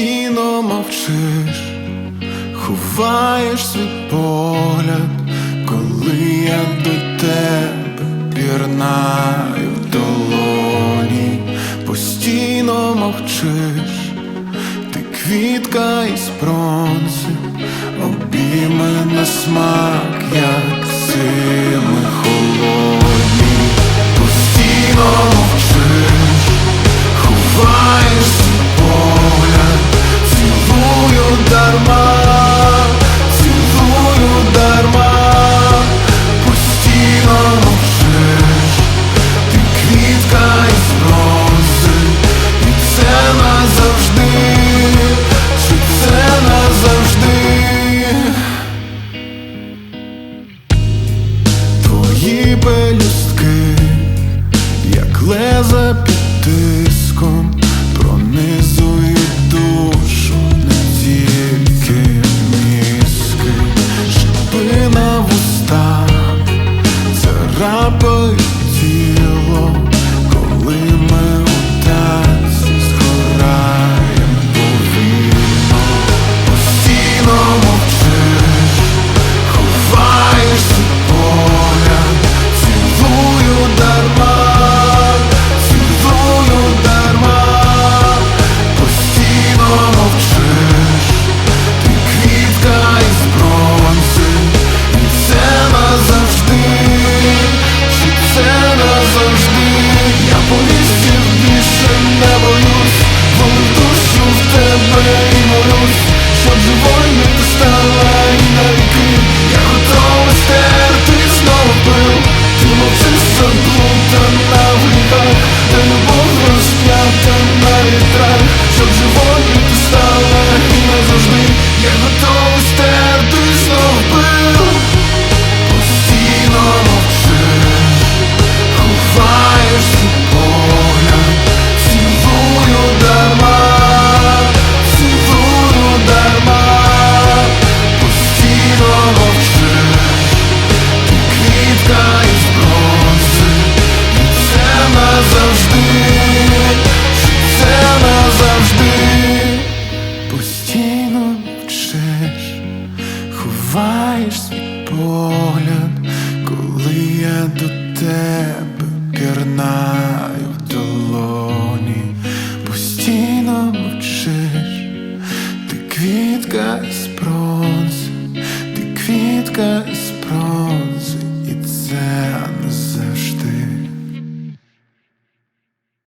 постійно мовчиш, ховаєш свій погляд, коли я до тебе пірнаю в долоні, постійно мовчиш, ти квітка із бронзи, обійми на смак. свій погляд, коли я до тебе пірнаю в долоні, постійно мовчиш, ти квітка із бронзи, ти квітка із